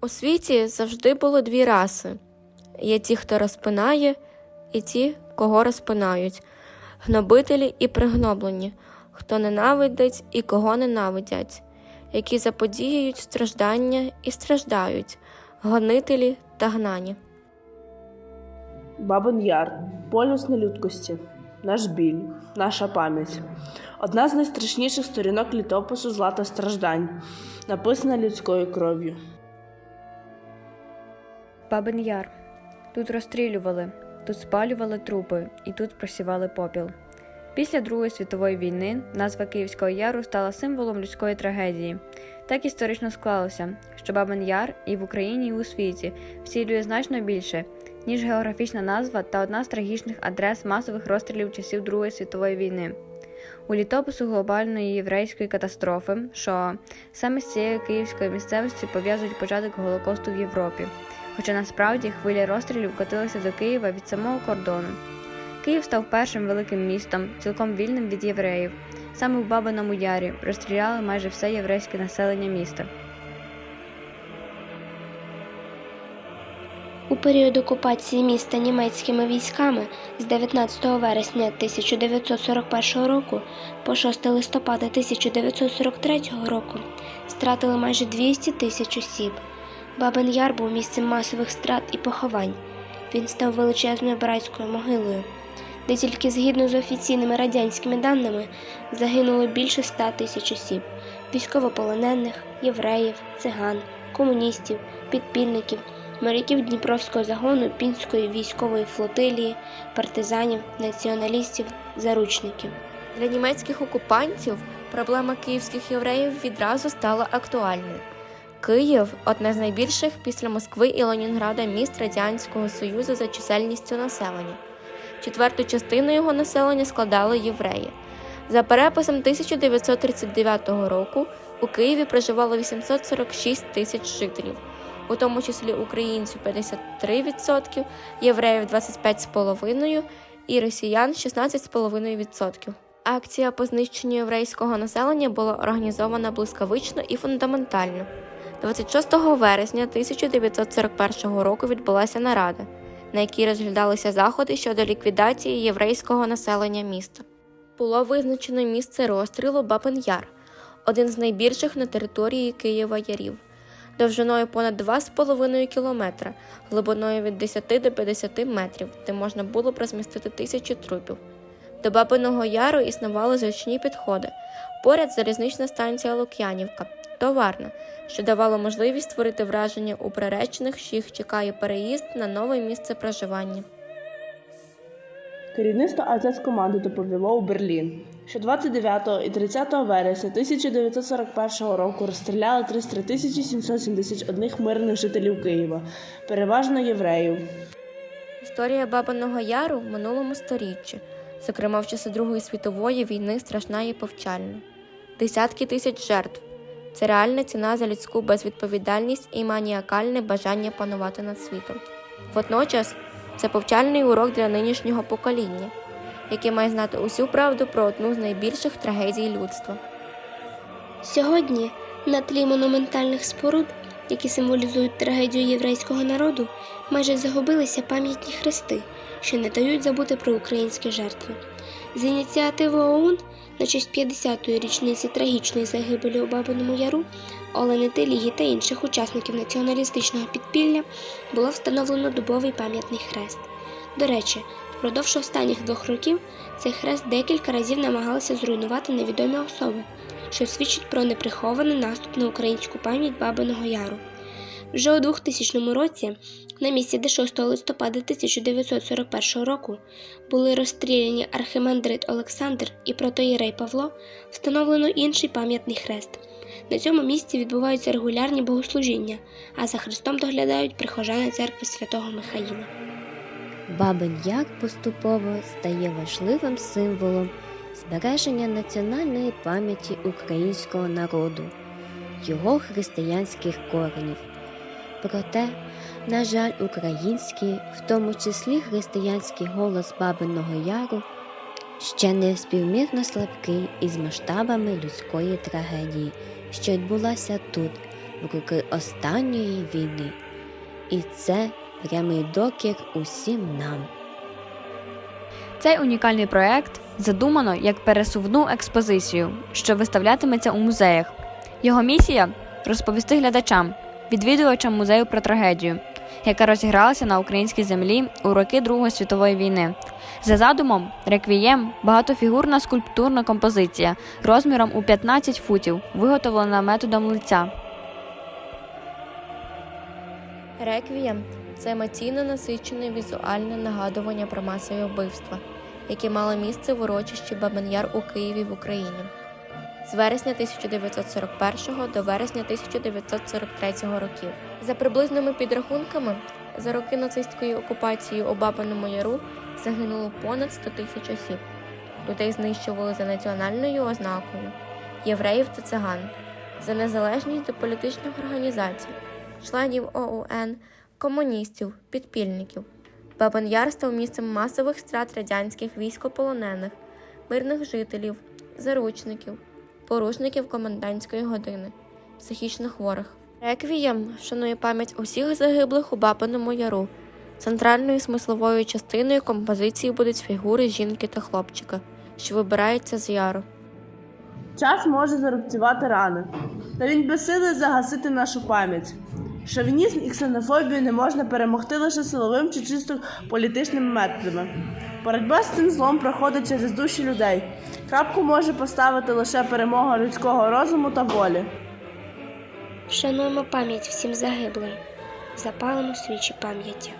У світі завжди було дві раси: є ті, хто розпинає, і ті, кого розпинають, гнобителі і пригноблені, хто ненавидить і кого ненавидять, які заподіюють страждання і страждають, гонителі та гнані. Бабин Яр, полюс нелюдкості, наш біль, наша пам'ять. Одна з найстрашніших сторінок літопису зла та страждань, написана людською кров'ю. Бабин Яр. Тут розстрілювали, тут спалювали трупи і тут просівали попіл. Після Другої світової війни назва Київського Яру стала символом людської трагедії. Так історично склалося, що Бабин Яр і в Україні, і у світі вцілює значно більше, ніж географічна назва та одна з трагічних адрес масових розстрілів часів Другої світової війни. У літопису глобальної єврейської катастрофи, що саме з цією київською місцевістю пов'язують початок Голокосту в Європі. Хоча насправді хвиля розстрілів котилася до Києва від самого кордону. Київ став першим великим містом, цілком вільним від євреїв. Саме в Бабиному Ярі розстріляли майже все єврейське населення міста. У період окупації міста німецькими військами з 19 вересня 1941 року по 6 листопада 1943 року стратили майже 200 тисяч осіб. Бабин Яр був місцем масових страт і поховань. Він став величезною братською могилою, де тільки згідно з офіційними радянськими даними загинуло більше 100 тисяч осіб, військовополонених, євреїв, циган, комуністів, підпільників моряків Дніпровського загону Пінської військової флотилії, партизанів, націоналістів, заручників. Для німецьких окупантів проблема київських євреїв відразу стала актуальною. Київ одне з найбільших після Москви і Ленінграда міст Радянського Союзу за чисельністю населення. Четверту частину його населення складали євреї. За переписом 1939 року у Києві проживало 846 тисяч жителів, у тому числі українців 53%, євреїв 25,5% і росіян 16,5%. Акція по знищенню єврейського населення була організована блискавично і фундаментально. 26 вересня 1941 року відбулася нарада, на якій розглядалися заходи щодо ліквідації єврейського населення міста. Було визначено місце розстрілу Бабин Яр, один з найбільших на території Києва ярів, довжиною понад 2,5 кілометра, глибиною від 10 до 50 метрів, де можна було б розмістити тисячі трупів. До Бабиного Яру існували зручні підходи. Поряд залізнична станція Лук'янівка, товарна, що давало можливість створити враження у приречених, що їх чекає переїзд на нове місце проживання. Керівництво АЗС команди доповіло у Берлін, що 29 і 30 вересня 1941 року розстріляли 33 тисячі 771 мирних жителів Києва, переважно євреїв. Історія Бабиного Яру в минулому сторіччі, зокрема в часи Другої світової війни, страшна і повчальна. Десятки тисяч жертв це реальна ціна за людську безвідповідальність і маніакальне бажання панувати над світом. Водночас це повчальний урок для нинішнього покоління, яке має знати усю правду про одну з найбільших трагедій людства. Сьогодні на тлі монументальних споруд, які символізують трагедію єврейського народу, майже загубилися пам'ятні хрести, що не дають забути про українські жертви. З ініціативи ОУН на честь 50-ї річниці трагічної загибелі у Бабиному Яру Олени Теліги та інших учасників націоналістичного підпілля було встановлено дубовий пам'ятний хрест. До речі, впродовж останніх двох років цей хрест декілька разів намагалися зруйнувати невідомі особи, що свідчить про неприхований наступ на українську пам'ять Бабиного Яру. Вже у 2000 році, на місці, де 6 листопада 1941 року були розстріляні архимандрит Олександр і протоїрей Павло, встановлено інший пам'ятний хрест. На цьому місці відбуваються регулярні богослужіння, а за Христом доглядають прихожани церкви святого Михаїла. Бабин Яр поступово стає важливим символом збереження національної пам'яті українського народу, його християнських коренів. Проте, на жаль, український, в тому числі християнський голос Бабиного Яру, ще не співмірно слабкий із масштабами людської трагедії, що відбулася тут, в роки останньої війни. І це прямий докір усім нам. Цей унікальний проект задумано як пересувну експозицію, що виставлятиметься у музеях. Його місія розповісти глядачам, відвідувачам музею про трагедію, яка розігралася на українській землі у роки Другої світової війни. За задумом, реквієм багатофігурна скульптурна композиція розміром у 15 футів, виготовлена методом лиця. Реквієм це емоційно насичене візуальне нагадування про масові вбивства, які мали місце в урочищі Бабин-Яр у Києві в Україні з вересня 1941 до вересня 1943 років. За приблизними підрахунками, за роки нацистської окупації у Бабиному Яру загинуло понад 100 тисяч осіб. Людей знищували за національною ознакою євреїв та циган, за незалежність до політичних організацій, членів ОУН, комуністів, підпільників. Бабин Яр став місцем масових страт радянських військополонених, мирних жителів, заручників, порушників комендантської години, психічно хворих. Реквієм вшанує пам'ять усіх загиблих у Бабиному Яру. Центральною смисловою частиною композиції будуть фігури жінки та хлопчика, що вибираються з яру. Час може зарубцювати рани, та він безсилий загасити нашу пам'ять. Шовінізм і ксенофобію не можна перемогти лише силовим чи чисто політичними методами. Боротьба з цим злом проходить через душі людей. Крапку може поставити лише перемога людського розуму та волі. Вшануємо пам'ять всім загиблим, запалимо свічі пам'яті.